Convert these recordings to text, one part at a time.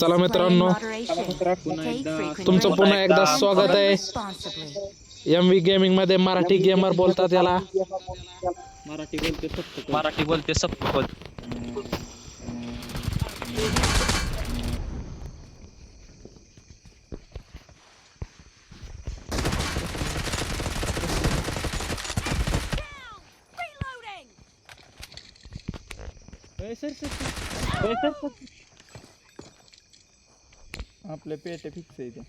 चला मित्रांनो. तुमचं पुन्हा एकदा स्वागत आहे. एम व्ही गेमिंगमध्ये मराठी गेमर बोलतात याला. मराठी बोलते फक्त मराठी बोलते सब सर सर सर. ए, सर, सर, सर. आपले पेटे फिक्स आहे ते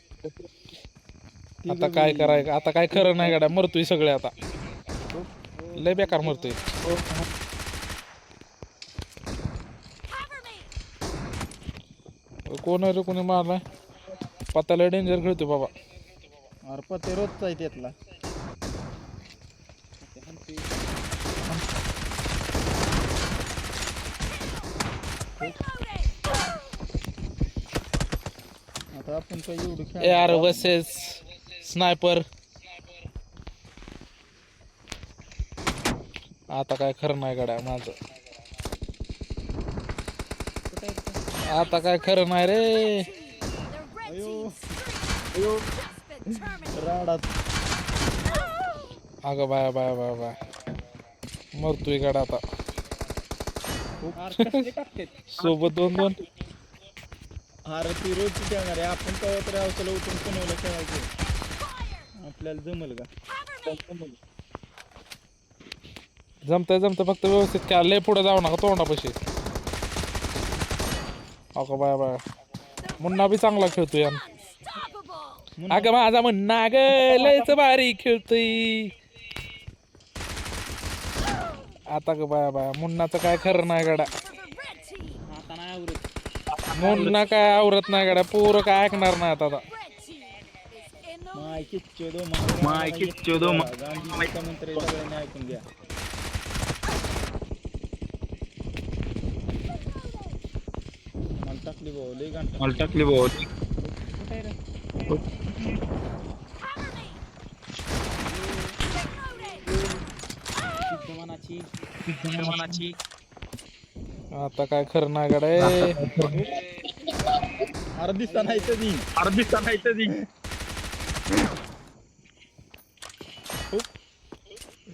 आता काय कराय आता काय खरं नाही गाड्या मरतोय सगळे आता. लय बेकार मरतोय. कोण रे कोणी मारलाय? पत्ताला डेंजर खेळतोय बाबा. अरे पते रोजचा आहे त्यातला. आता आपण काय एवढं ए आर खेळ वर्सेस स्नायपर. आता काय खरं नाही गड्या माझं. आता काय खरं नाही रे. राडात. अगं बाय बाय बाय बाय. मरतोय गडा आता. सोबत दोन दोन. अरे ती रोजची खेळणार आहे. आपण तेव्हा तरी अवसला उठून पुण्याला खेळायचं. आपल्याला जमल का? जमतंय जमतं फक्त व्यवस्थित खेळा. लय पुढे जाऊ नका तोंडापाशी. अगं बाय बाय. मुन्ना बी चांगला खेळतोय यार अगं माझा मुन्ना ग लयच भारी खेळतोय. आता ग बाय बाय मुन्नाचं काय खरं नाही गडा आता नाही आवरत मुन्ना काय आवरत नाही गड्या पोरं काय ऐकणार नाही आता. आता. माय किच्चो दो माय किच्चो दो मा- गांधीजीचा मंत्र आहे, सगळ्यांनी ऐकून घ्या मला टाकली भाऊ. लय घंटा मला टाकली बहुत मनाची मनाची आता काय खरं नाही गड्या ए. अरे दिसता नाही तरी अर्धी सांगायचं ती।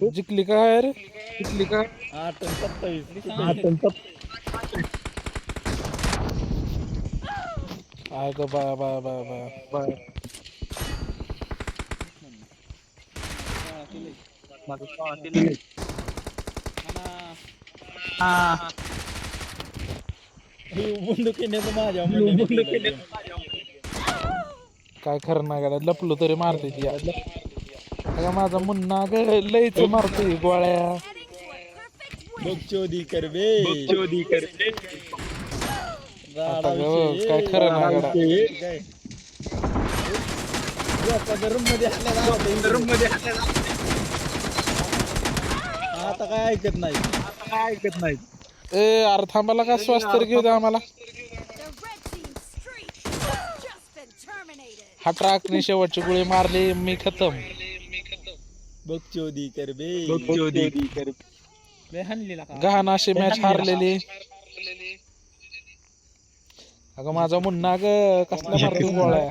जिंकली काय रे? जिंकली काय? आठ आणि सत्तावीस अगं bye bye bye bye. Bye माझं शाळातील हा बंदुकीने माझ्या बंदुकीने काय खरं नाही गड्या लपलो तरी मारते ती. अगं माझा मुन्ना ग लयच मारतोय गोळ्या. आता ग. काय खरं नाही गड्या. आता काय ऐकत नाही. काय ऐकत नाही ए अरे थांबाला का श्वास तर घेऊ द्या आम्हाला? हा ट्राकने शेवटची गोळी मारली मी खतम. बगचोदी कर बे. चोदी गहाण अशी मॅच हारलेली. अगं माझा मुन्ना ग कसल्या मारतोय गोळ्या